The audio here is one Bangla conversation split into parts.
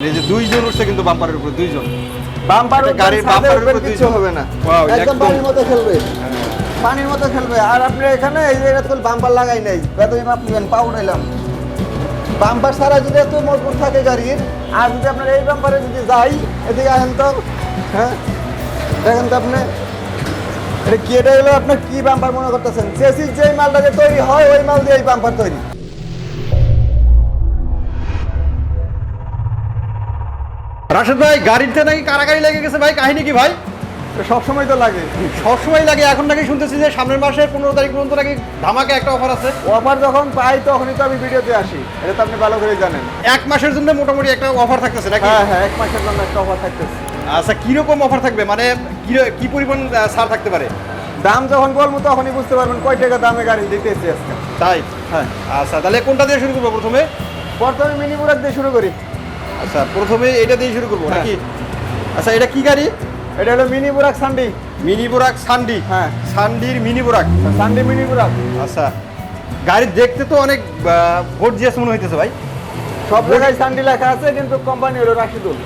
এই যে দুইজন উঠছে কিন্তু বাম্পারের উপরে দুইজন। বাম্পার গাড়ির বাম্পারের উপরে কিছু হবে না। একদম। পানির মতো খেলবে। পানির মতো খেলবে। আর আপনি এখানে এই জায়গা তো বাম্পার লাগাই নাই বেতন মাপ নেবেন পা উঠাইলাম। বাম্পার ছাড়া যদি এত মজবুত থাকে গাড়ির আর যদি আপনার এই বাম্পারে যদি যাই এদিকে আসেন তো হ্যাঁ? দেখেন তো আপনি এটা কি এটা হলো আপনার কি বাম্পার মনে করতেছেন? মালটা যে তৈরি হয় ওই মাল দিয়ে এই বাম্পার তৈরি। রাশেদ ভাই গাড়িতে নাকি কারাগারি লেগে গেছে ভাই? কাহিনী কি ভাই? সবসময় তো লাগে। সবসময় লাগে। এখন নাকি শুনতেছি যে সামনের মাসে পনেরো তারিখ পর্যন্ত নাকি ধামাকে একটা অফার আছে। অফার যখন পাই তখনই তো আমি ভিডিওতে আসি। এটা তো আপনি ভালো করে জানেন। এক মাসের জন্য মোটামুটি একটা অফার থাকতেছে নাকি? হ্যাঁ হ্যাঁ এক মাসের জন্য একটা অফার থাকতেছে। আচ্ছা কীরকম অফার থাকবে? মানে কি- কি পরিমাণ ছাড় থাকতে পারে? দাম যখন বলব তখনই বুঝতে পারবেন কয় টাকা দামে গাড়ি দিতেছি আজকে। তাই? হ্যাঁ। আচ্ছা তাহলে কোনটা দিয়ে শুরু করব প্রথমে? প্রথমে মিনি বুরাক দিয়ে শুরু করি। আচ্ছা প্রথমে এটা দিয়ে শুরু করব হ্যাঁ। নাকি আচ্ছা এটা কি গাড়ি? এটা হলো মিনি বুরাক সান্ডি। Mini Burak সান্ডি। হ্যাঁ। সান্ডির mini Burak. Sandy mini Burak. আচ্ছা গাড়ি দেখতে তো অনেক ভোটজিয়াস মনে হইতেছে ভাই। সব জায়গায় সান্ডি লেখা আছে কিন্তু কোম্পানি হলো রাশিদুল।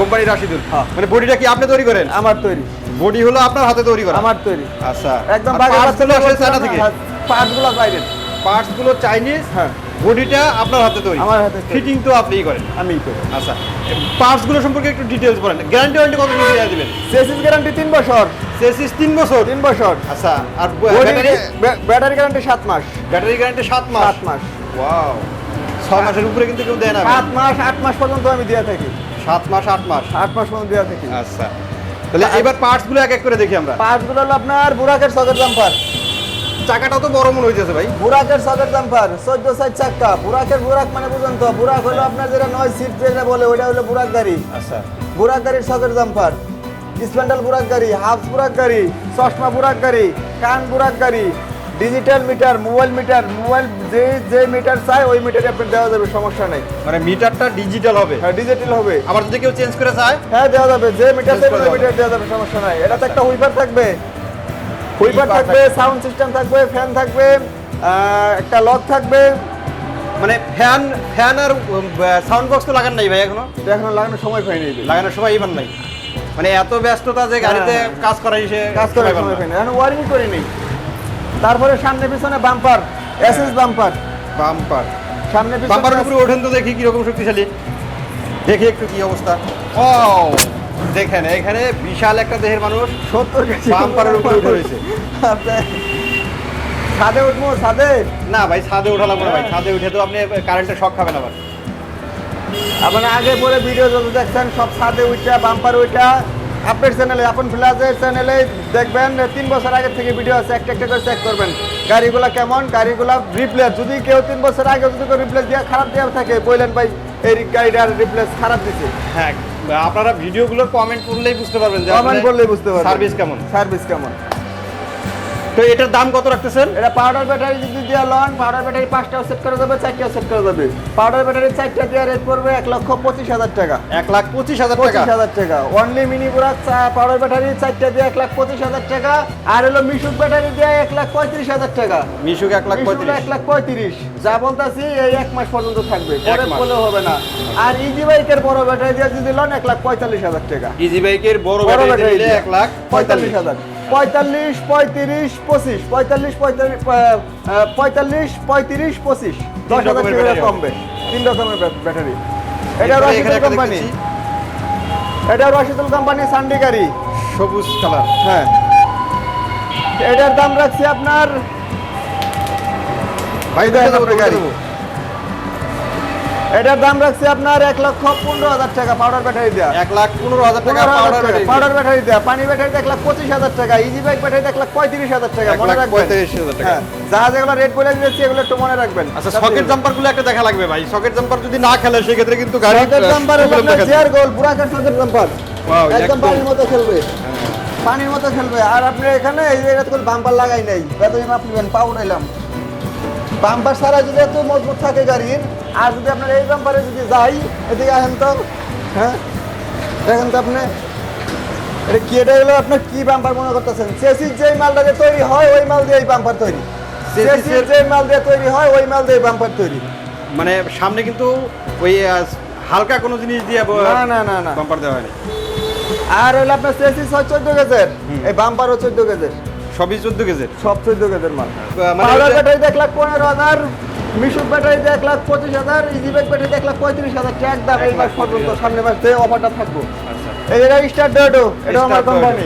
কোম্পানি রাশিদুল। হ্যাঁ। মানে বডিটা কি আপনি তৈরি করেন? আমার তৈরি। বডি হলো আপনার হাতে তৈরি করা। আমার তৈরি। আচ্ছা। একদম আর parts গুলো আসে চায়না থেকে? পার্টসগুলো বাইরের পার্টসগুলো চাইনিজ? হ্যাঁ। বডিটা আপনার হাতে তৈরি। আমার হাতে ফিটিং তো আপনিই করেন। করি। আচ্ছা পার্টসগুলো সম্পর্কে একটু ডিটেইলস বলেন। গ্যারান্টি ওয়ারেন্টি কত দেওয়া দিবেন? চেসিস গ্যারান্টি তিন বছর। তিন বছর? তিন বছর। আচ্ছা আর ব্যাটারি? ব্যাটারি গ্যারান্টি সাত মাস। ব্যাটারি গ্যারান্টি সাত মাস? সাত মাস। ওয়াও। ছয় মাসের উপরে কিন্তু কেউ দেয় না। সাত মাস আট মাস পর্যন্ত আমি দিয়ে থাকি। সাত মাস আট মাস? আট মাস পর্যন্ত দিয়ে থাকি। আচ্ছা। তাহলে এবার পার্টসগুলো এক এক করে দেখি আমরা। পাঁচগুলো হলো আপনার বুরাকের সকের জাম্পার। চাকাটাও তো বড় মনে হইতেছে ভাই। বুরাকের সকের জাম্পার চোদ্দ সাইড চাক্কা। বুরাকের বুরাক মানে বুঝুন তো বুরাক হলো আপনার যেটা নয় সিট যেটা বলে ওইটা হলো বুরাক গাড়ি। আচ্ছা। বুরাক গাড়ির সকের জাম্পার স্প্যান্ডাল বুরাক গাড়ি হাফ বুরাক গাড়ি চশমা বুরাক গাড়ি কান বুরাক গাড়ি digital meter mobile meter mobile যে যে মিটার চাই ওই মিটারে আপনার দেওয়া যাবে সমস্যা নেই। মানে মিটারটা ডিজিটাল হবে। হ্যাঁ ডিজিটাল হবে। আবার যদি কেউ চেঞ্জ করে চায়? হ্যাঁ দেওয়া যাবে যে মিটার করে ওই মিটার দেওয়া যাবে সমস্যা নাই। এটাতে একটা হুইপার থাকবে। হুইপার থাকবে সাউন্ড সিস্টেম থাকবে ফ্যান থাকবে একটা লক থাকবে। মানে ফ্যান ফ্যান আর সাউন্ড বক্স তো লাগান নাই ভাই এখনও? এখনও লাগানোর সময় পাইনি লাগানোর সময় ইমান নাই। মানে এত ব্যস্ততা যে গাড়িতে হ্যাঁ, কাজ করাই সে কাজ করার সময় পাইনি এখন ওয়ারিং করি নেই তারপরে সামনে পিছনে বাম্পার এসএস বাম্পার বাম্পার সামনে বাম্পারের পিছনে উপরে ওঠেন তো দেখি কীরকম শক্তিশালী। দেখি একটু কি অবস্থা। ও দেখেন এখানে বিশাল একটা দেহের মানুষ সত্তর উপরে উঠে রয়েছে। ছাদে উঠবো ছাদে? না ভাই ছাদে না ভাই। ছাদে উঠে তো আপনি কারেন্টের শখ খাবেন আবার। আপনার আগে পরে ভিডিও যত দেখছেন সব ছাদে উঠা বাম্পার উঠা। আপনার চ্যানেলে আপন ফ্লাজের চ্যানেলে দেখবেন তিন বছর আগে থেকে ভিডিও আছে একটা একটা করে চেক করবেন। গাড়িগুলা কেমন? গাড়িগুলা রিপ্লেস যদি কেউ তিন বছর আগে যদি রিপ্লেস দিয়ে খারাপ দেওয়া থাকে বললেন ভাই এই গাড়িটার রিপ্লেস খারাপ দিছে। হ্যাঁ আপনারা ভিডিওগুলোর কমেন্ট করলেই বুঝতে পারবেন কমেন্ট করলেই বুঝতে পারবেন। সার্ভিস কেমন। সার্ভিস কেমন। তো এটার দাম কত রাখতেছেন? এটা পাউডার ব্যাটারি যদি দিয়ে লন পাউডার ব্যাটারি পাঁচটাও সেট করা যাবে চারটাও সেট করা যাবে। পাউডার ব্যাটারি চারটা দিয়ে রেট পড়বে এক লক্ষ পঁচিশ হাজার টাকা। এক লাখ পঁচিশ হাজার পঁচিশ হাজার টাকা। Only mini Burak powder battery চারটা দিয়ে এক লাখ পঁচিশ হাজার টাকা আর হলো মিশুক ব্যাটারি দিয়ে এক লাখ পঁয়ত্রিশ হাজার টাকা। মিশুক এক লাখ পঁয়ত্রিশ। এক লাখ পঁয়ত্রিশ। যা বলতেছি এই এক মাস পর্যন্ত থাকবে। পরে বলে হবে না। আর ইজি বাইকের বড় ব্যাটারি দিয়ে যদি লন এক লাখ পঁয়তাল্লিশ হাজার টাকা। ইজি বাইকের বড় ব্যাটারি এক লাখ পঁয়তাল্লিশ হাজার। পঁয়তাল্লিশ পঁয়ত্রিশ পঁচিশ। পঁয়তাল্লিশ পঁয়তাল্লিশ পঁয়ত্রিশ পঁচিশ। দশ হাজার কমবে। তিন রকমের ব্যাটারি এটা রশিদুল কোম্পানি এটা রশিদুল কোম্পানি সান্ডি গাড়ি সবুজ কালার হ্যাঁ। এটার দাম রাখছি আপনার গাড়ি। এটার দাম রাখছি আপনার এক লক্ষ পনেরো হাজার টাকা পাউডার ব্যাটারি দেওয়া এক লাখ পনেরো হাজার টাকা পাউডার ব্যাটারি দেওয়া পানি ব্যাটারি এক লাখ পঁচিশ হাজার টাকা ইজি বাইক ব্যাটারি এক লাখ পঁয়ত্রিশ হাজার টাকা মনে রাখবেন। হ্যাঁ যা যেগুলো রেট বলে দিয়েছি এগুলো একটু মনে রাখবেন। আচ্ছা সকেট জাম্পারগুলো একটা দেখা লাগবে ভাই। সকেট জাম্পার যদি না খেলে সেক্ষেত্রে কিন্তু গাড়ি জাম্পার। চেয়ার গোল বুড়াকের সকেট জাম্পার একদম। পানির মতো খেলবে। পানির মতো খেলবে। আর আপনি এখানে এই জায়গাতে কোনো বাম্পার লাগাই নাই বেতন মাপ নেবেন পা উঠাইলাম। বাম্পার ছাড়া যদি এত মজবুত থাকে গাড়ির আর যদি আপনার এই বাম্পারে যদি যাই এদিকে আসেন তো হ্যাঁ? দেখেন তো আপনি এটা কি এটা হলো আপনার কি বাম্পার মনে করতেছেন? চেসিস যেই মালটা দিয়ে তৈরি হয় ওই মাল দিয়ে এই বাম্পার তৈরি। চেসিস যেই মাল দিয়ে তৈরি হয় ওই মাল দিয়ে বাম্পার তৈরি। মানে সামনে কিন্তু ওই হালকা কোনো জিনিস দিয়ে না না না না। বাম্পার দেওয়া হয়নি। আর হলো আপনার চেসিস হয় চোদ্দ গেজের। এই বাম্পারও চোদ্দ গেজের। সবই চোদ্দ কেজের সব চোদ্দ গেজের মাল। মানে পাউডার ওটা- ব্যাটারি এক লাখ পনেরো হাজার মিশুক ব্যাটারি এক লাখ পঁচিশ হাজার ইজি ব্যাগ ব্যাটারি এক লাখ পঁয়ত্রিশ হাজার ট্যাগ দাম এই মাস পর্যন্ত সামনে মাস থেকে অফারটা থাকব। আচ্ছা। এই যেটা স্টার ডেটো এটা আমার কোম্পানি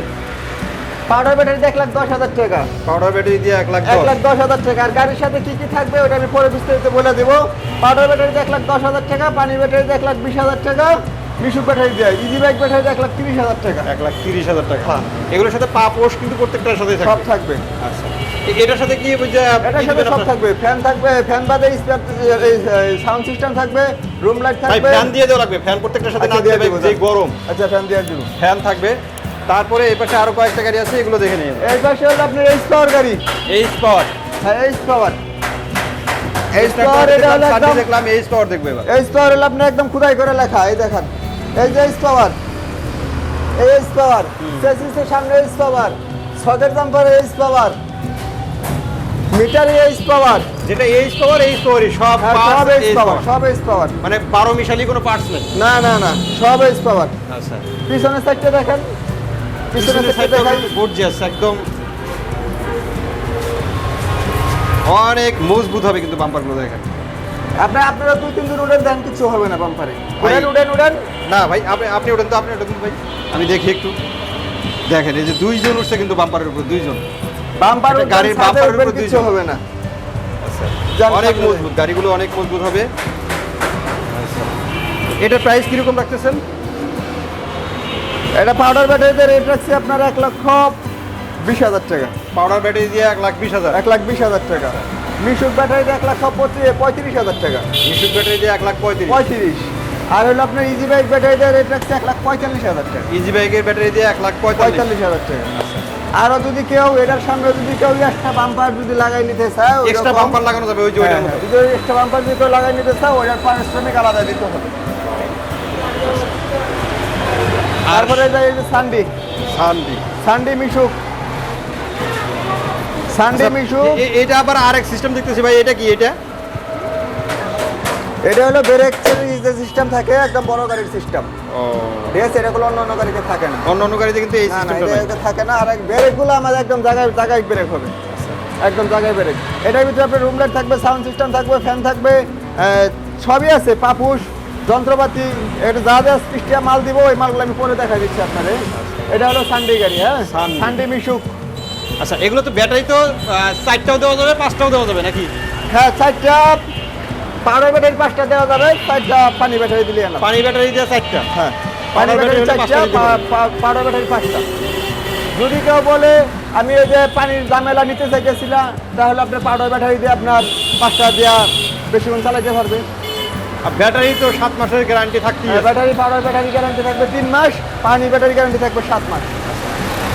পাউডার ব্যাটারি এক লাখ দশ হাজার টাকা। পাউডার ব্যাটারি দিয়ে এক লাখ এক লাখ দশ হাজার টাকা। আর গাড়ির সাথে কি কি থাকবে ওটা আমি পরে বিস্তারিত বলে দেবো। পাউডার ব্যাটারিতে এক লাখ দশ হাজার টাকা পানি ব্যাটারিতে এক লাখ বিশ হাজার টাকা। মিশুক ব্যাটারি দেয় ইজি বাইক ব্যাটারিতে এক লাখ তিরিশ হাজার টাকা। এক লাখ তিরিশ হাজার টাকা। হ্যাঁ। এগুলোর সাথে পা পোষ কিন্তু প্রত্যেকটার সাথে সব থাকবে। আচ্ছা। এটার সাথে কি এটার সাথে সব থাকবে। ফ্যান থাকবে ফ্যান বাদে সাউন্ড সিস্টেম থাকবে রুম লাইট থাকবে। ফ্যান দিয়ে দেওয়া লাগবে। ফ্যান প্রত্যেকটার সাথে না আচ্ছা, দিয়ে দিয়ে যে গরম। আচ্ছা ফ্যান দিয়ে দিব। ফ্যান থাকবে। তারপরে এই পাশে আরও কয়েকটা গাড়ি আছে এগুলো দেখে নিয়ে এই পাশে হলো আপনার এইচ পাওয়ার গাড়ি। এইচ পাওয়ার হ্যাঁ এইচ পাওয়ার এইচ পাওয়ার এটা হলো দেখলাম এইচ পাওয়ার দেখবে এইচ পাওয়ার হলো আপনার একদম খুদাই করে লেখা এই দেখেন। এই যে এইচ পাওয়ার এই এইচ পাওয়ার চেসিসের সামনে H power socket jumper H power মিটারে এইচ পাওয়ার। যেটা এইচ পাওয়ার এইচ পাওয়ারই সব হ্যাঁ সব এইচ পাওয়ার সব এইচ পাওয়ার। মানে বারো মিশালি কোনো পার্টস নেই। না না না সব এইচ পাওয়ার। আচ্ছা। পিছনের সাইডটা দেখেন। পিছনের সাইডটা দেখেন। গর্জিয়াস একদম। অনেক মজবুত হবে কিন্তু বাম্পারগুলো দেখেন। আপনার আপনারা দুই তিন দিন উড়েন দেন কিছু হবে না বাম্পারে। উড়েন উড়েন উড়েন। না ভাই আপনি আপনি ওঠেন তো আপনি ওঠেন তো ভাই। আমি দেখি একটু। দেখেন এই যে দুইজন উঠছে কিন্তু বাম্পারের উপর দুইজন। বাম্পার গাড়ির উঠবেন উপর কিছু দুইজন। হবে না। আচ্ছা অনেক মজবুত গাড়িগুলো অনেক মজবুত হবে। আচ্ছা এটার প্রাইস কীরকম রাখতেছেন? এটা পাউডার ব্যাটারিতে রেট রাখছি আপনার এক লক্ষ বিশ হাজার টাকা। পাউডার ব্যাটারি দিয়ে এক লাখ বিশ হাজার। এক লাখ বিশ হাজার টাকা। মিশুক ব্যাটারিতে এক লাখ পঁয়ত্রিশ হাজার টাকা। মিশুক ব্যাটারি দিয়ে এক লাখ পঁয়ত্রিশ। পঁয়ত্রিশ। আর হলো আপনার ইজি বাইক ব্যাটারিতে রেট রাখছি এক লাখ পঁয়তাল্লিশ হাজার টাকা। ইজি বাইকের ব্যাটারি দিয়ে এক লাখ পঁয়তাল্লিশ। হাজার টাকা। আরও যদি কেউ এটার সামনে যদি কেউ একটা বাম্পার যদি লাগাই নিতে চায় এক্সট্রা বাম্পার লাগানো যাবে ওই যে ওইটার হ্যাঁ, মতো। যদি এক্সট্রা বাম্পার যদি কেউ লাগাই নিতে চায় ওটার পারিশ্রমিক আলাদা দিতে হবে। আর তারপরে যে এই যে সানডি সানডি মিশুক। সানডে মিশু এটা আবার আরেক সিস্টেম দেখতেছি ভাই এটা কি এটা? এটা হলো ব্রেক যে সিস্টেম থাকে একদম বড় গাড়ির সিস্টেম ও। ঠিক আছে এটা অন্য অন্য গাড়িতে থাকে না। অন্য অন্য গাড়িতে কিন্তু এই সিস্টেমটা থাকে না আর ব্রেকগুলো আমাদের একদম জায়গায় জায়গায় ব্রেক হবে। একদম জায়গায় ব্রেক এটার ভিতরে আপনার রুম লাইট থাকবে সাউন্ড সিস্টেম থাকবে ফ্যান থাকবে সবই আছে পাপুস যন্ত্রপাতি এটা যা যা স্পৃষ্টিয়া মাল দিব ওই মালগুলো আমি পরে দেখা দিচ্ছি আপনাদের। এটা হলো সানডে গাড়ি হ্যাঁ? সানডে মিশুক আচ্ছা এগুলো তো ব্যাটারি তো চারটাও দেওয়া যাবে পাঁচটাও দেওয়া যাবে নাকি? হ্যাঁ চারটা পাউডার ব্যাটারি পাঁচটা দেওয়া যাবে চারটা পানি ব্যাটারি দিলে না পানি ব্যাটারি দিয়ে চারটা? হ্যাঁ পানি ব্যাটারি চারটা পাউডার ব্যাটারি পাঁচটা। যদি কেউ বলে আমি ওই যে পানির জামেলা নিতে চাইতেছিলাম তাহলে আপনার পাউডার ব্যাটারি দিয়ে আপনার পাঁচটা দেওয়া বেশিক্ষণ চালাতে পারবে আর ব্যাটারি তো সাত মাসের গ্যারান্টি থাকতেই আছে। ব্যাটারি পাউডার ব্যাটারি গ্যারান্টি থাকবে তিন মাস পানি ব্যাটারি গ্যারান্টি থাকবে সাত মাস।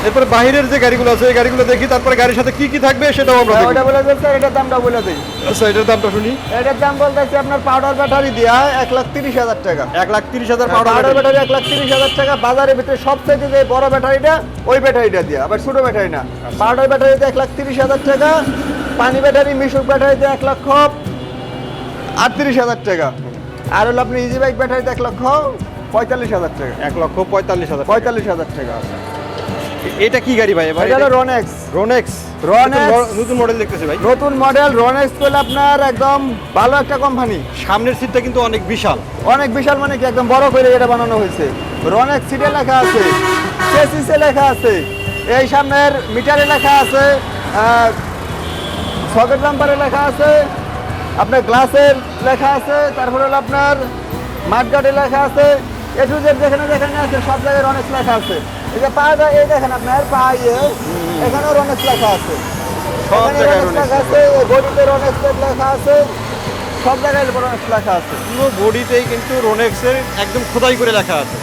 এরপরে বাহিরের যে গাড়িগুলো আছে এই গাড়িগুলো দেখি তারপরে গাড়ির সাথে কি কি থাকবে সেটাও আমরা হ্যাঁ, দেখি ওটা বলে দিচ্ছে এটার দামটা বলে দিই। আচ্ছা এটার দামটা শুনি। এটার দাম বলতেছি আপনার পাউডার ব্যাটারি দেওয়া এক লাখ তিরিশ হাজার টাকা। এক লাখ তিরিশ হাজার পাউডার পাউডার ব্যাটারি এক লাখ তিরিশ হাজার টাকা বাজারের ভিতরে সবথেকে যে বড় ব্যাটারিটা ওই ব্যাটারিটা দিয়ে আবার ছোট ব্যাটারি না। পাউডার ব্যাটারিতে লাখ তিরিশ হাজার টাকা পানি ব্যাটারি মিশুক ব্যাটারি ব্যাটারিতে এক লক্ষ আটত্রিশ হাজার টাকা। আর হলো আপনি ইজি বাইক ব্যাটারিতে এক লক্ষ পঁয়তাল্লিশ হাজার টাকা। এক লক্ষ পঁয়তাল্লিশ হাজার পঁয়তাল্লিশ হাজার টাকা। এটা কি গাড়ি ভাই? এটা হলো রনেক্স রোনেক্স Ronex। নতুন মডেল দেখতেছি ভাই। নতুন মডেল রনেক্স পেলে আপনার একদম ভালো একটা কোম্পানি সামনের সিটটা কিন্তু অনেক বিশাল। অনেক বিশাল মানে কি একদম বড় করে এটা বানানো হয়েছে। রনেক সিটে লেখা আছে চেসিসে লেখা আছে এই সামনের মিটারে লেখা আছে সকেট লাম্পারে লেখা আছে আপনার গ্লাসের লেখা আছে তারপরে হলো আপনার মাঠগার্ডে লেখা আছে এ টু যেখানে যেখানে আছে সব জায়গায় রনেক লেখা আছে। এই যে পাটা এই দেখেন আপনার পা ইয়ে এখানেও লেখা আছে। সব জায়গায় রনেক্স আছে বডিতে লেখা আছে সব জায়গায় রনেক্স লেখা আছে। পুরো বডিতেই কিন্তু রোনেক্সের একদম খোদাই করে লেখা আছে।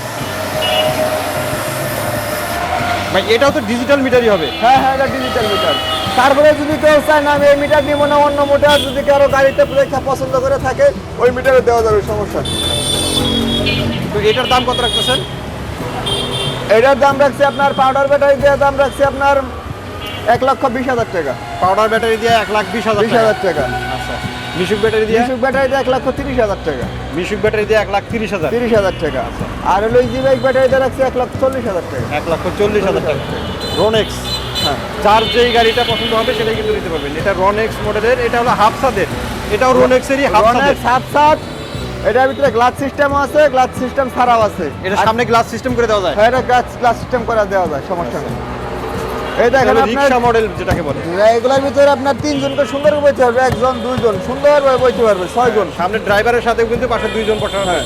ভাই এটাও তো ডিজিটাল মিটারই হবে। হ্যাঁ হ্যাঁ এটা ডিজিটাল মিটার তারপরে যদি কেউ চায় না আমি এই মিটার নিব না অন্য মিটার যদি কারও গাড়িতে পরীক্ষা পছন্দ করে থাকে ওই মিটারে দেওয়া যাবে সমস্যা তো এটার দাম কত রাখতেছেন? এটার দাম রাখছি আপনার পাউডার ব্যাটারি দেওয়ার দাম রাখছি আপনার এক লক্ষ বিশ হাজার টাকা। পাউডার ব্যাটারি দিয়ে এক লাখ বিশ হাজার বিশ হাজার টাকা। আচ্ছা। মিশুক ব্যাটারি দিয়ে? মিশুক ব্যাটারি দিয়ে এক লক্ষ তিরিশ হাজার টাকা। মিশুক ব্যাটারি দিয়ে এক লাখ তিরিশ হাজার? তিরিশ হাজার টাকা। আর হলো ইজি বাইক ব্যাটারি দিয়ে রাখছি এক লক্ষ চল্লিশ হাজার টাকা। এক লক্ষ চল্লিশ হাজার টাকা। রোনেক্স হ্যাঁ। যার যেই গাড়িটা পছন্দ হবে সেটাই কিন্তু নিতে পারবেন। এটা রনেক্স মডেলের এটা হলো হাফসাদের। এটাও রোনেক্সেরই সাত সাত এটার ভিতরে গ্লাস সিস্টেমও আছে গ্লাস সিস্টেম ছাড়াও আছে। এটা সামনে গ্লাস সিস্টেম করে দেওয়া যায়? হ্যাঁ এটা গ্লাস গ্লাস সিস্টেম করা দেওয়া যায় সমস্যা নেই। রিক্সা মডেল যেটাকে বলে। এগুলোর ভিতরে আপনার তিনজনকে সুন্দর করে বইতে পারবে একজন দুইজন সুন্দরভাবে বইতে পারবে ছয়জন। সামনে ড্রাইভারের সাথেও কিন্তু পাশে দুইজন বসানো হ্যাঁ।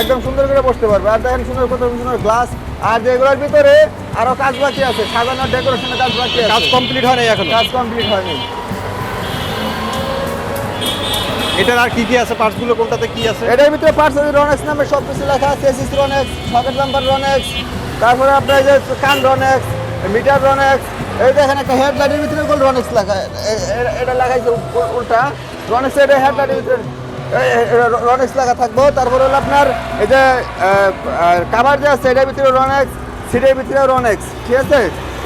একদম সুন্দর করে বসতে পারবে। আর দেখেন সুন্দর কত সুন্দর গ্লাস আর যেগুলোর ভিতরে আরও কাজ বাকি আছে সাজানো ডেকোরেশনের কাজ বাকি আছে। কাজ কমপ্লিট হয়নি এখন। কাজ কমপ্লিট হয়নি। এটার আর কি কি আছে? পার্টসগুলো কোনটাতে কি আছে? এটার ভিতরে পার্টস আছে রনেক্স নামে সব কিছু লেখা আছে এসিস রনেক্স সকেট নাম্বার রনেক্স তারপরে আপনার যে কান রনেক্স মিটার রনেক্স এই দেখেন একটা হেডলাইটের ভিতরে গোল রনেক্স লেখা এটা লাগাইছে উল্টা। রনেক্স এটা হেডলাইটের ভিতরে রনেক্স লেখা থাকব। তারপরে হলো আপনার এই যে কাভার যে আছে, এটার ভিতরে রনেক্স সিটের ভিতরে রনেক্স ঠিক আছে?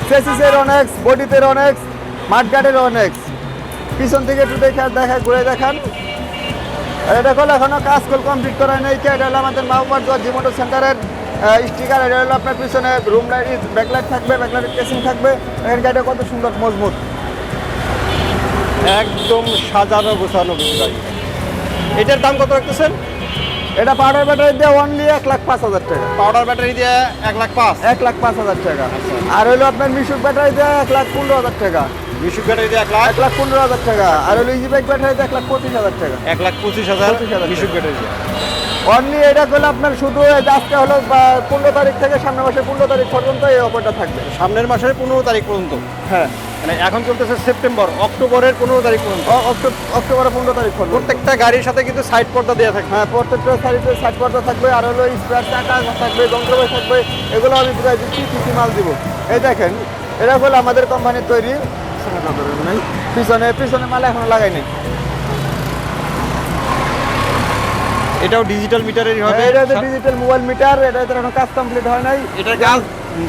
সেসিসে রনেক্স বডিতে রনেক্স মাঠগার্ডে রনেক্স পিছন থেকে একটু দেখে দেখা ঘুরে দেখান। এটা হলো এখনও কাজ কল কমপ্লিট করা নেই। এটা হলো আমাদের মাহবুবার দোয়া জিমোটো সেন্টারের স্টিকার এটা হলো আপনার পিছনে রুম লাইট ব্যাকলাইট থাকবে ব্যাকলাইট কেসিং থাকবে। এখানে গাড়িটা কত সুন্দর মজবুত। একদম সাজানো গোছানো গাড়ি এটার দাম কত রাখতেছেন? এটা পাউডার ব্যাটারি দিয়ে অনলি এক লাখ পাঁচ হাজার টাকা। পাউডার ব্যাটারি দিয়ে এক লাখ পাঁচ। এক লাখ পাঁচ হাজার টাকা। আর হলো আপনার মিশুক ব্যাটারি দিয়ে এক লাখ পনেরো হাজার টাকা। মিশুক এক লাখ। এক লাখ পনেরো হাজার টাকা। আর হলো ইজি বাইক ব্যাটারি দিয়ে এক লাখ পঁচিশ হাজার টাকা। এক লাখ পঁচিশ হাজার 25,000 মিশুক ব্যাটারি অনলি এটা করলে আপনার শুধু আজকে হলো পনেরো তারিখ থেকে সামনের মাসের পনেরো তারিখ পর্যন্ত এই অফারটা থাকবে। সামনের মাসের পনেরো তারিখ পর্যন্ত? হ্যাঁ। মানে এখন চলতেছে সেপ্টেম্বর অক্টোবরের পনেরো তারিখ পর্যন্ত। অক্টো- অক্টোবরের পনেরো তারিখ পর্যন্ত। প্রত্যেকটা গাড়ির সাথে কিন্তু সাইড পর্দা দেওয়া থাকবে। হ্যাঁ প্রত্যেকটা সাইডে সাইড পর্দা থাকবে। আর হলো থাকবে যন্ত্রপাতি থাকবে। এগুলো আমি প্রায় দিচ্ছি কৃষি মাল দিব। এই দেখেন এটা হলো আমাদের কোম্পানির তৈরি পিছনে পিছনে মাল এখনও লাগাই নেই। এটাও ডিজিটাল মিটারেরই হবে। এটা হচ্ছে ডিজিটাল মোবাইল মিটার এটা এখনও কাজ কমপ্লিট হয় নাই। এটার কাজ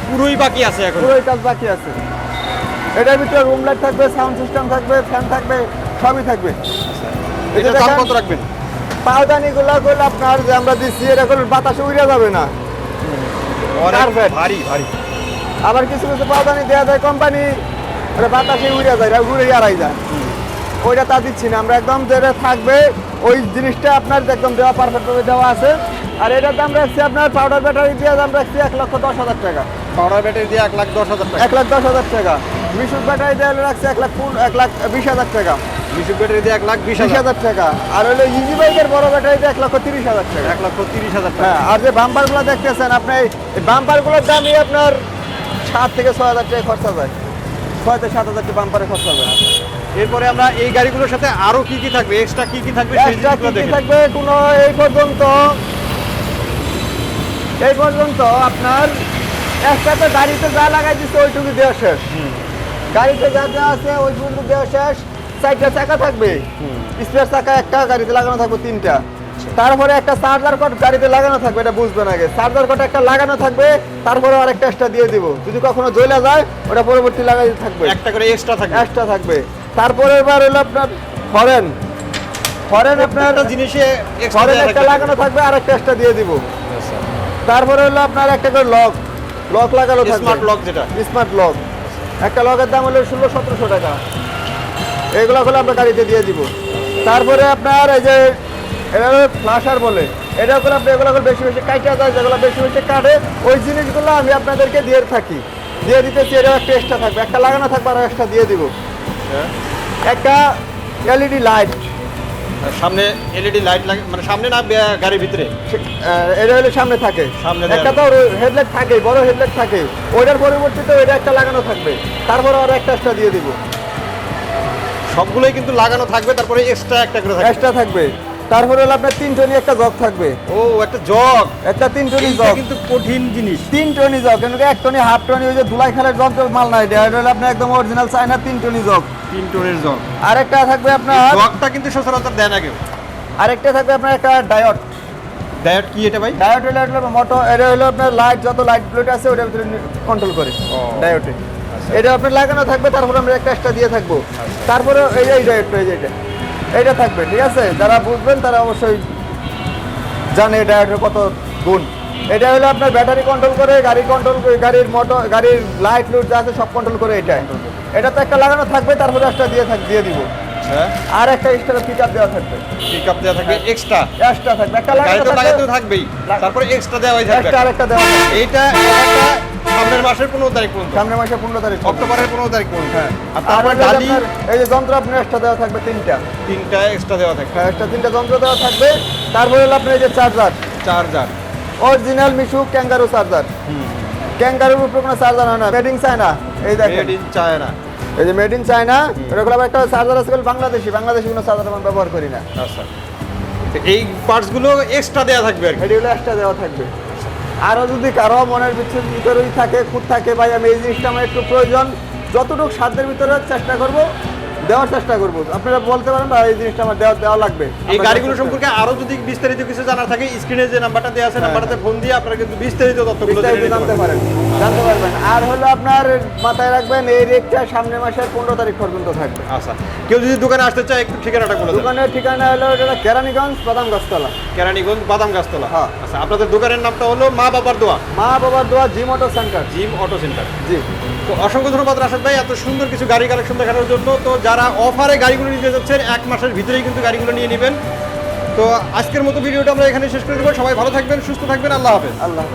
পুরোই বাকি আছে এখন। পুরোই কাজ বাকি আছে। এটার ভিতরে রুম লাইট থাকবে সাউন্ড সিস্টেম থাকবে ফ্যান থাকবে সবই থাকবে। এটার দাম কত রাখবেন? পাওদানিগুলো করলে আপনার যে আমরা দিচ্ছি এটা করলে বাতাসে উড়ে যাবে না। ভারী ভারী। আবার কিছু কিছু পাওদানি দেওয়া যায় কোম্পানি। ওটা বাতাসে উড়ে যায় এটা ঘুরে আড়াই যায়। ওইটা তা দিচ্ছি না আমরা একদম যেটা থাকবে ওই জিনিসটা আপনার একদম দেওয়া পারফেক্টভাবে দেওয়া আছে। আর এটার দাম রাখছি আপনার পাউডার ব্যাটারি দিয়ে দাম রাখছি এক লক্ষ দশ হাজার টাকা। পাউডার ব্যাটারি দিয়ে এক লাখ দশ হাজার টাকা। এক লাখ দশ হাজার টাকা। মিশুক ব্যাটারি দিয়ে রাখছি এক লাখ এক লাখ বিশ হাজার টাকা। মিশুক ব্যাটারি দিয়ে এক লাখ বিশ হাজার। টাকা। আর হলো ইজি বাইকের বড় ব্যাটারি দিয়ে এক লক্ষ তিরিশ হাজার টাকা। এক লক্ষ তিরিশ হাজার টাকা। হ্যাঁ আর যে বাম্পারগুলো দেখতেছেন আপনি এই বাম্পারগুলোর দামই আপনার সাত থেকে ছয় হাজার টাকা খরচা যায়। ছয় থেকে সাত হাজার বাম্পারে খরচা যায় এরপরে আমরা এই গাড়িগুলোর সাথে আরও কি কি থাকবে? এক্সট্রা কি কি থাকবে? এক্সট্রা কি কি থাকবে? কোনো এই পর্যন্ত। এই পর্যন্ত আপনার একসাথে গাড়িতে যা লাগাই দিচ্ছে ওইটুকু দেওয়া শেষ। গাড়িতে যা যা আছে ওই পর্যন্ত দেওয়া শেষ। চারটা চাকা থাকবে। স্পেয়ার চাকা একটা গাড়িতে লাগানো থাকবে তিনটা। তারপরে একটা চার্জার কট গাড়িতে লাগানো থাকবে এটা বুঝবেন আগে। চার্জার কট একটা লাগানো থাকবে তারপরে আর একটা এক্সট্রা দিয়ে দিব। যদি কখনো জ্বলে যায় ওটা পরবর্তী লাগাই থাকবে। একটা করে এক্সট্রা থাকবে। এক্সট্রা থাকবে। তারপরে এবার হলো আপনার ফরেন ফরেন আপনার একটা জিনিসে ফরেন একটা লাগানো থাকবে আর একটা এক্সট্রা দিয়ে দিব। তারপরে হলো আপনার একটা করে লক লক লাগানো থাকবে। স্মার্ট লক যেটা। স্মার্ট লক একটা লকের দাম হলো ষোলো সতেরোশো টাকা। এগুলো হলো আমরা গাড়িতে দিয়ে দিব। তারপরে আপনার এই যে এটা ফ্লাশার বলে। এটা করে আপনি এগুলো বেশি বেশি কাটা যায় যেগুলো বেশি বেশি কাটে ওই জিনিসগুলো আমি আপনাদেরকে দিয়ে থাকি। দিয়ে দিতেছি এটা একটা এক্সট্রা থাকবে। একটা লাগানো থাকবে আর একটা দিয়ে দিব। একটা এলইডি লাইট সামনে এলইডি লাইট লাগে মানে সামনে না গাড়ির ভিতরে? এটা হলো সামনে থাকে। সামনে একটা তো হেডলাইট থাকে বড় হেডলাইট থাকে। ওইটার পরিবর্তিতে ওইটা একটা লাগানো থাকবে। তারপরে আর একটা এক্সট্রা দিয়ে দিব। সবগুলোই কিন্তু লাগানো থাকবে তারপরে এক্সট্রা একটা করে এক্সট্রা থাকবে। তারপরে হলো আপনার তিন টনি একটা জগ থাকবে। ও একটা জগ? একটা তিন টনি জগ। কিন্তু কঠিন জিনিস। তিন টনি জগ কেন এক টনি হাফ টনি ওই যে দুলাই খেলার জগ তো মাল নাই এটা হলো আপনার একদম অরিজিনাল চায়না তিন টনি জগ। তিন টোনের জগ। আরেকটা থাকবে আপনার জগটা কিন্তু সচরাচর দেয় না কেউ। আরেকটা থাকবে আপনার একটা ডায়ট ডায়ট কি এটা ভাই? ডায়োড হলো একটা মোটর এটা হলো আপনার লাইট যত লাইট প্লেট আছে ওটার ভিতরে কন্ট্রোল করে ও। ডায়োডে। এটা আপনার লাগানো থাকবে তারপরে আমরা একটা এক্সট্রা দিয়ে থাকব। তারপরে এই যে এই ডায়োডটা এই যে এটা। এইটা থাকবে ঠিক আছে? যারা বুঝবেন তারা অবশ্যই জানে এটা কত গুণ। এটা হলো আপনার ব্যাটারি কন্ট্রোল করে গাড়ি কন্ট্রোল করে গাড়ির মোটর গাড়ির লাইট লুট যা আছে সব কন্ট্রোল করে এটা। এটা তো একটা লাগানো থাকবে তারপরে একটা দিয়ে থাক দিয়ে দিব। হ্যাঁ? আর একটা এক্সট্রা পিক আপ দেওয়া থাকবে। পিক আপ দেওয়া থাকবে এক্সট্রা এক্সট্রা থাকবে একটা লাগানো থাকবে। থাকবেই তারপরে এক্সট্রা দেওয়াই থাকবে। এক্সট্রা আরেকটা দেওয়া এইটা একটা সামনের মাসের পনেরো তারিখ পর্যন্ত। সামনে মাসে পনেরো তারিখ। অক্টোবরের পনেরো তারিখ পর্যন্ত হ্যাঁ। আর তারপরে ডালি এই যে যন্ত্র আপনার এক্সট্রা দেওয়া থাকবে তিনটা। তিনটা এক্সট্রা দেওয়া থাকবে। হ্যাঁ এক্সট্রা তিনটা যন্ত্র দেওয়া থাকবে। তারপরে হলো আপনার এই যে চার্জার চার্জার অরিজিনাল মিশু ক্যাঙ্গারু চার্জার ক্যাঙ্গারুর উপরে কোনো চার্জার হয় না। মেডিং চায়না এই দেখেন। মেড ইন চায়না এই যে মেড ইন চায়না এরকম আবার একটা চার্জার আছে বলে বাংলাদেশি। বাংলাদেশি কোনো চার্জার আমরা ব্যবহার করি না। আচ্ছা। এই পার্টসগুলো এক্সট্রা দেওয়া থাকবে আর কি? এটিগুলো এক্সট্রা দেওয়া থাকবে। আরও যদি কারও মনের ভিতরে ভিতরেই থাকে, খুঁত থাকে, ভাই, আমি এই জিনিসটা আমার একটু প্রয়োজন। যতটুকু সাধ্যের ভিতরে চেষ্টা করব দেওয়ার চেষ্টা করব। আপনারা বলতে পারেন বা এই জিনিসটা আমার দেওয়া দেওয়া লাগবে। এই গাড়িগুলো সম্পর্কে আরও যদি বিস্তারিত কিছু জানার থাকে স্ক্রিনে যে নাম্বারটা দেওয়া আছে হ্যাঁ। নাম্বারটাতে ফোন দিয়ে আপনারা কিন্তু বিস্তারিত তথ্যগুলো জেনে জানতে পারেন। জানতে পারবেন। আর হলো আপনার মাথায় রাখবেন এই রেটটা সামনের মাসের পনেরো তারিখ পর্যন্ত থাকবে। আচ্ছা। কেউ যদি দোকানে আসতে চায় একটু ঠিকানাটা বলে দোকানের ঠিকানা হলো এটা কেরানীগঞ্জ বাদাম গাছতলা কেরানীগঞ্জ বাদাম গাছতলা হ্যাঁ। আচ্ছা আপনাদের দোকানের নামটা হলো মা বাবার দোয়া। মা বাবার দোয়া G motor centre. Jim auto centre. G. তো অসংখ্য ধন্যবাদ রাশেদ ভাই এত সুন্দর কিছু গাড়ি কালেকশন দেখানোর জন্য। তো যারা অফারে গাড়িগুলো নিতে যাচ্ছেন, এক মাসের ভিতরেই কিন্তু গাড়িগুলো নিয়ে নেবেন। তো আজকের মতো ভিডিওটা আমরা এখানে শেষ করে দেবো। সবাই ভালো থাকবেন, সুস্থ থাকবেন। আল্লাহ হাফেজ। আল্লাহ